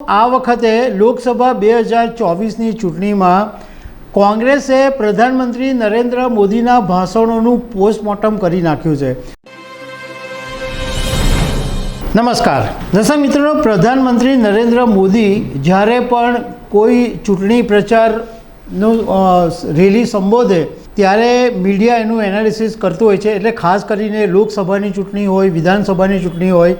આ વખતે લોકસભા બે હજાર ચોવીસની ચૂંટણીમાં કોંગ્રેસે પ્રધાનમંત્રી નરેન્દ્ર મોદીના ભાષણોનું પોસ્ટમોર્ટમ કરી નાખ્યું છે. નમસ્કાર. દર્શક મિત્રો, પ્રધાનમંત્રી નરેન્દ્ર મોદી જ્યારે પણ કોઈ ચૂંટણી પ્રચારનું રેલી સંબોધે, ત્યારે મીડિયા એનું એનાલિસિસ કરતું હોય છે. એટલે ખાસ કરીને લોકસભાની ચૂંટણી હોય, વિધાનસભાની ચૂંટણી હોય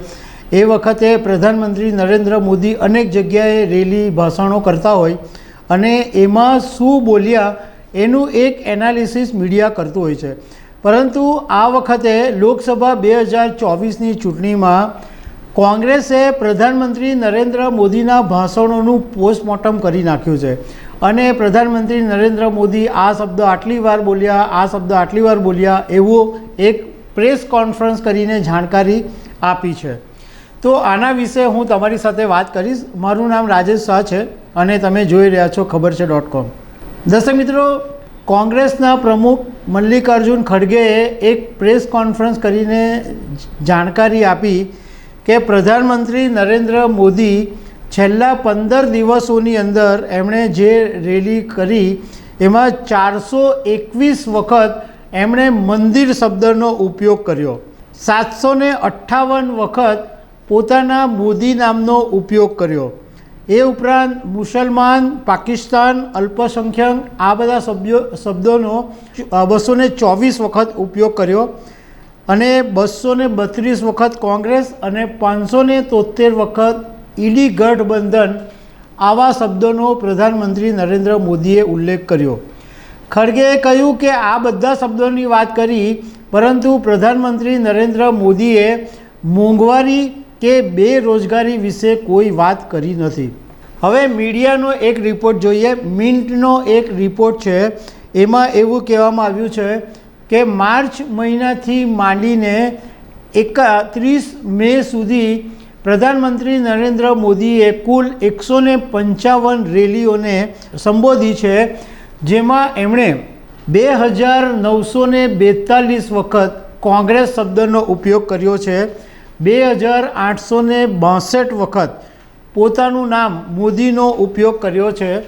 એ વખતે પ્રધાનમંત્રી નરેન્દ્ર મોદી અનેક જગ્યાએ રેલી ભાષણો કરતા હોય અને એમાં શું બોલ્યા એનું એક એનાલિસિસ મીડિયા કરતું હોય છે. પરંતુ આ વખતે લોકસભા બે હજાર ચોવીસની ચૂંટણીમાં કોંગ્રેસે પ્રધાનમંત્રી નરેન્દ્ર મોદીના ભાષણોનું પોસ્ટમોર્ટમ કરી નાખ્યું છે. અને પ્રધાનમંત્રી નરેન્દ્ર મોદી આ શબ્દ આટલી વાર બોલ્યા, આ શબ્દ આટલી વાર બોલ્યા એવો એક પ્રેસ કોન્ફરન્સ કરીને જાણકારી આપી છે. તો આના વિશે હું તમારી સાથે વાત કરીશ. મારું નામ રાજેશ શાહ છે અને તમે જોઈ રહ્યા છો ખબર છે ડોટ કોમ. દર્શક મિત્રો, કોંગ્રેસના પ્રમુખ મલ્લિકાર્જુન ખડગેએ એક પ્રેસ કોન્ફરન્સ કરીને જાણકારી આપી કે પ્રધાનમંત્રી નરેન્દ્ર મોદી છેલ્લા પંદર દિવસોની અંદર એમણે જે રેલી કરી, એમાં ચારસો એકવીસ વખત એમણે મંદિર શબ્દનો ઉપયોગ કર્યો. સાતસો અઠ્ઠાવન વખત પોતાના મોદી નામનો ઉપયોગ કર્યો. એ ઉપરાંત મુસલમાન, પાકિસ્તાન, અલ્પસંખ્યક, આ બધા સભ્યો, શબ્દોનો બસો ને ચોવીસ વખત ઉપયોગ કર્યો અને બસો ને બત્રીસ વખત કોંગ્રેસ અને પાંચસો ને તોતેર વખત ઈડી ગઠબંધન આવા શબ્દોનો પ્રધાનમંત્રી નરેન્દ્ર મોદીએ ઉલ્લેખ કર્યો. ખડગેએ કહ્યું કે આ બધા શબ્દોની વાત કરી, પરંતુ પ્રધાનમંત્રી નરેન્દ્ર મોદીએ મોંઘવારી કે બેરોજગારી વિશે કોઈ વાત કરી નથી. હવે મીડિયાનો એક રિપોર્ટ જોઈએ. મિન્ટનો એક રિપોર્ટ છે. એમાં એવું કહેવામાં આવ્યું છે કે માર્ચ મહિનાથી માંડીને એકત્રીસ મે સુધી પ્રધાનમંત્રી નરેન્દ્ર મોદીએ કુલ એકસો પંચાવન રેલીઓને સંબોધી છે, જેમાં એમણે બે હજાર નવસો બેતાલીસ વખત કોંગ્રેસ શબ્દનો ઉપયોગ કર્યો છે. બે હજાર આઠસો ને બાસઠ વખત પોતાનું નામ મોદીનો ઉપયોગ કર્યો છે.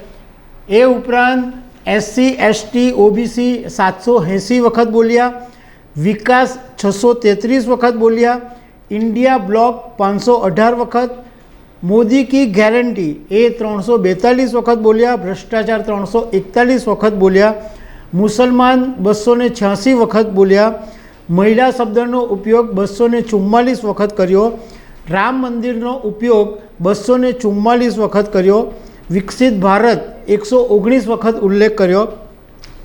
એ ઉપરાંત એસસી, એસટી, ઓબીસી સાતસો એંસી વખત બોલ્યા. વિકાસ છસો તેત્રીસ વખત બોલ્યા. ઇન્ડિયા બ્લોક પાંચસો અઢાર વખત. મોદી કી ગેરંટી એ ત્રણસો બેતાલીસ વખત બોલ્યા. ભ્રષ્ટાચાર ત્રણસો એકતાલીસ વખત બોલ્યા. મુસલમાન બસો છ્યાસી વખત બોલ્યા. મહિલા શબ્દનો ઉપયોગ બસો ને ચુમ્માલીસ વખત કર્યો. રામ મંદિરનો ઉપયોગ બસો ને ચુમ્માલીસ વખત કર્યો. વિકસિત ભારત એકસો ઓગણીસ વખત ઉલ્લેખ કર્યો.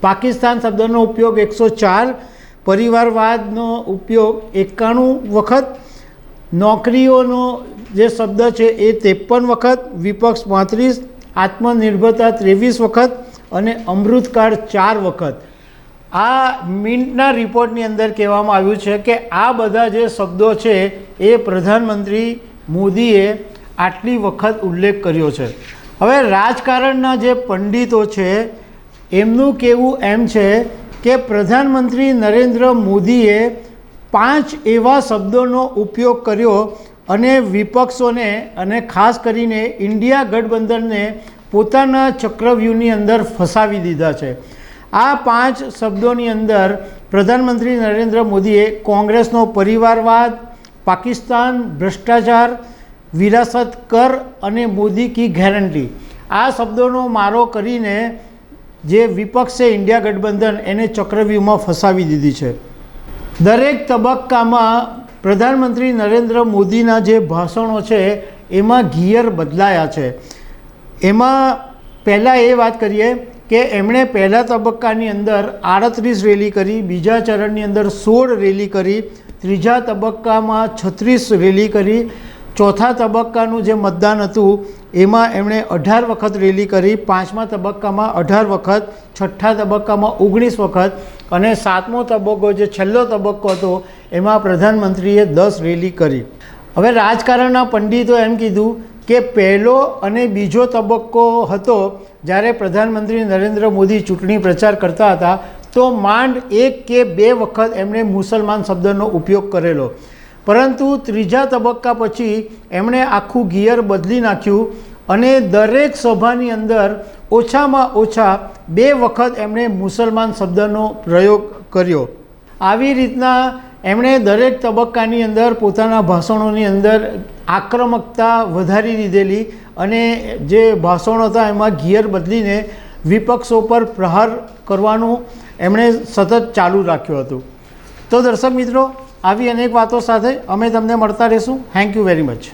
પાકિસ્તાન શબ્દનો ઉપયોગ એકસો ચાર. પરિવારવાદનો ઉપયોગ એકાણું વખત. નોકરીઓનો જે શબ્દ છે એ ત્રેપન વખત. વિપક્ષ પાંત્રીસ. આત્મનિર્ભરતા ત્રેવીસ વખત. અને અમૃતકાળ ચાર વખત. આ મિન્ટના રિપોર્ટની અંદર કહેવામાં આવ્યું છે કે આ બધા જે શબ્દો છે એ પ્રધાનમંત્રી મોદીએ આટલી વખત ઉલ્લેખ કર્યો છે. હવે રાજકારણના જે પંડિતો છે, એમનું કહેવું એમ છે કે પ્રધાનમંત્રી નરેન્દ્ર મોદીએ પાંચ એવા શબ્દોનો ઉપયોગ કર્યો અને વિપક્ષોને અને ખાસ કરીને ઇન્ડિયા ગઠબંધનને પોતાના ચક્રવ્યૂહની અંદર ફસાવી દીધા છે. આ પાંચ શબ્દોની અંદર પ્રધાનમંત્રી નરેન્દ્ર મોદીએ કોંગ્રેસનો પરિવારવાદ, પાકિસ્તાન ભ્રષ્ટાચાર, વિરાસત કર અને મોદી કી ગેરંટી. આ શબ્દોનો મારો કરીને જે વિપક્ષ ઇન્ડિયા ગઠબંધન એને ચક્રવ્યૂહમાં ફસાવી દીધી છે. દરેક તબક્કામાં પ્રધાનમંત્રી નરેન્દ્ર મોદીના જે ભાષણો છે, એમાં ગિયર બદલાયા છે. એમાં પહેલાં એ વાત કરીએ કે એમણે પહેલા તબક્કાની અંદર આડત્રીસ રેલી કરી, બીજા ચરણની અંદર સોળ રેલી કરી, ત્રીજા તબક્કામાં છત્રીસ રેલી કરી. ચોથા તબક્કાનું જે મતદાન હતું, એમાં એમણે અઢાર વખત રેલી કરી. પાંચમા તબક્કામાં અઢાર વખત, છઠ્ઠા તબક્કામાં ઓગણીસ વખત અને સાતમો તબક્કો જે છેલ્લો તબક્કો હતો, એમાં પ્રધાનમંત્રીએ દસ રેલી કરી. હવે રાજકારણના પંડિતો એમ કીધું કે પહેલો અને બીજો તબક્કો હતો જ્યારે પ્રધાનમંત્રી નરેન્દ્ર મોદી ચૂંટણી પ્રચાર કરતા હતા, તો માંડ એક કે બે વખત એમણે મુસલમાન શબ્દનો ઉપયોગ કરેલો. પરંતુ ત્રીજા તબક્કા પછી એમણે આખું ગિયર બદલી નાખ્યું અને દરેક સભાની અંદર ઓછામાં ઓછા બે વખત એમણે મુસલમાન શબ્દનો પ્રયોગ કર્યો. આવી રીતના એમણે દરેક તબક્કાની અંદર પોતાના ભાષણોની અંદર આક્રમકતા વધારી દીધેલી અને જે ભાષણો હતા એમાં ગિયર બદલીને વિપક્ષો પર પ્રહાર કરવાનું એમણે સતત ચાલુ રાખ્યું હતું. તો દર્શક મિત્રો, આવી અનેક વાતો સાથે અમે તમને મળતા રહીશું. Thank you very much